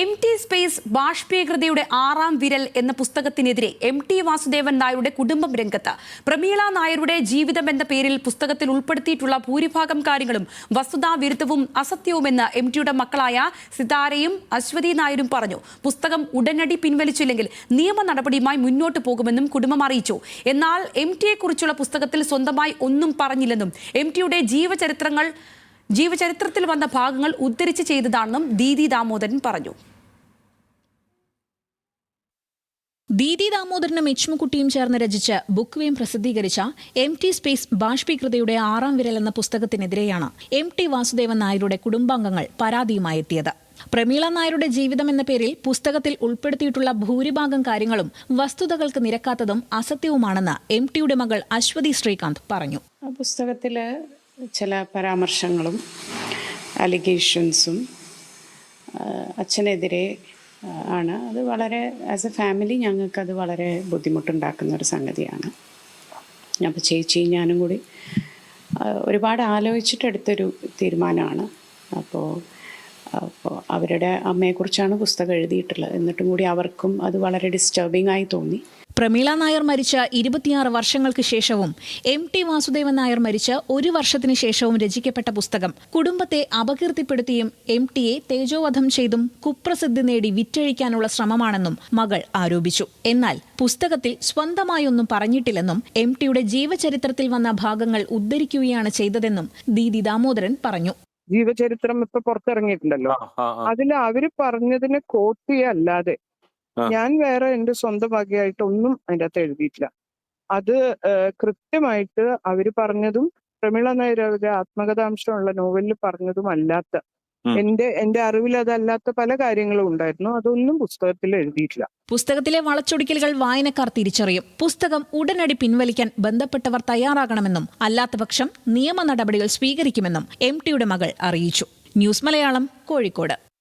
M T space ബാഷ്പീകൃതയുടെ ആറാം വിരൽ എന്ന പുസ്തകത്തിനെതിരെ എം ടി വാസുദേവൻ നായരുടെ കുടുംബം രംഗത്ത്. പ്രമീള നായരുടെ ജീവിതം എന്ന പേരിൽ പുസ്തകത്തിൽ ഉൾപ്പെടുത്തിയിട്ടുള്ള ഭൂരിഭാഗം കാര്യങ്ങളും വസ്തുതാ വിരുദ്ധവും അസത്യവുമെന്ന് എം ടിയുടെ മക്കളായ സിതാരയും അശ്വതി നായരും പറഞ്ഞു. പുസ്തകം ഉടനടി പിൻവലിച്ചില്ലെങ്കിൽ നിയമ നടപടിയുമായി മുന്നോട്ട് പോകുമെന്നും കുടുംബം അറിയിച്ചു. എന്നാൽ എം ടിയെക്കുറിച്ചുള്ള പുസ്തകത്തിൽ സ്വന്തമായി ഒന്നും പറഞ്ഞില്ലെന്നും എം ടിയുടെ ജീവചരിത്രങ്ങൾ ജീവചരിത്രത്തിൽ വന്ന ഭാഗങ്ങൾ ഉദ്ധരിച്ച് ചെയ്തതാണെന്നും ദീദി ദാമോദരൻ പറഞ്ഞു. ദീദി ദാമോദരനും എച്ച്മുക്കുട്ടിയും ചേർന്ന് രചിച്ച് ബുക്ക് വേം പ്രസിദ്ധീകരിച്ച എം ടി സ്പേസ് ബാഷ്പീകൃതയുടെ ആറാം വിരൽ എന്ന പുസ്തകത്തിനെതിരെയാണ് എം ടി വാസുദേവൻ നായരുടെ കുടുംബാംഗങ്ങൾ പരാതിയുമായി എത്തിയത്. പ്രമീള നായരുടെ ജീവിതം എന്ന പേരിൽ പുസ്തകത്തിൽ ഉൾപ്പെടുത്തിയിട്ടുള്ള ഭൂരിഭാഗം കാര്യങ്ങളും വസ്തുതകൾക്ക് നിരക്കാത്തതും അസത്യവുമാണെന്ന് എം ടിയുടെ മകൾ അശ്വതി ശ്രീകാന്ത് പറഞ്ഞു. ആ പുസ്തകത്തിൽ ചില പരാമർശങ്ങളും അലിഗേഷൻസും അച്ഛനെതിരെ ആണ്. അത് വളരെ ആസ് എ ഫാമിലി ഞങ്ങൾക്കത് വളരെ ബുദ്ധിമുട്ടുണ്ടാക്കുന്ന ഒരു സംഗതിയാണ്. അപ്പോൾ ചേച്ചിയും ഞാനും കൂടി ഒരുപാട് ആലോചിച്ചിട്ടെടുത്തൊരു തീരുമാനമാണ്. അപ്പോൾ അപ്പോൾ അവരുടെ അമ്മയെക്കുറിച്ചാണ് പുസ്തകം എഴുതിയിട്ടുള്ളത്. എന്നിട്ടും കൂടി അവർക്കും അത് വളരെ ഡിസ്റ്റർബിംഗ് ആയി തോന്നി. പ്രമീള നായർ മരിച്ച ഇരുപത്തിയാറ് വർഷങ്ങൾക്ക് ശേഷവും എം ടി വാസുദേവൻ നായർ മരിച്ച ഒരു വർഷത്തിന് ശേഷവും രചിക്കപ്പെട്ട പുസ്തകം കുടുംബത്തെ അപകീർത്തിപ്പെടുത്തിയും എം ടിയെ തേജോവധം ചെയ്തും കുപ്രസിദ്ധി നേടി വിറ്റഴിക്കാനുള്ള ശ്രമമാണെന്നും മകൾ ആരോപിച്ചു. എന്നാൽ പുസ്തകത്തിൽ സ്വന്തമായൊന്നും പറഞ്ഞിട്ടില്ലെന്നും എം ടിയുടെ ജീവചരിത്രത്തിൽ വന്ന ഭാഗങ്ങൾ ഉദ്ധരിക്കുകയാണ് ചെയ്തതെന്നും ദീദി ദാമോദരൻ പറഞ്ഞു. ജീവചരിത്രം ഇപ്പൊ പുറത്തിറങ്ങിയിട്ടുണ്ടല്ലോ. അതിൽ അവർ പറഞ്ഞതിനെ കോട്ട് ചെയ്യല്ലാതെ. ഞാൻ വേറെ എന്റെ സ്വന്തം വകയായിട്ട് ഒന്നും അതിന്റെ അകത്ത് എഴുതിയിട്ടില്ല അത് കൃത്യമായിട്ട് അവർ പറഞ്ഞതും പ്രമീള നായർ അവരുടെ ആത്മകഥാംശമുള്ള നോവലിൽ പറഞ്ഞതും അല്ലാത്ത. എന്റെ എന്റെ അറിവിൽ അതല്ലാത്ത പല കാര്യങ്ങളും ഉണ്ടായിരുന്നു. അതൊന്നും പുസ്തകത്തിൽ എഴുതിയിട്ടില്ല. പുസ്തകത്തിലെ വളച്ചൊടിക്കലുകൾ വായനക്കാർ തിരിച്ചറിയും. പുസ്തകം ഉടനടി പിൻവലിക്കാൻ ബന്ധപ്പെട്ടവർ തയ്യാറാകണമെന്നും അല്ലാത്തപക്ഷം നിയമ നടപടികൾ സ്വീകരിക്കുമെന്നും എം ടിയുടെ മകൾ അറിയിച്ചു. ന്യൂസ് മലയാളം കോഴിക്കോട്.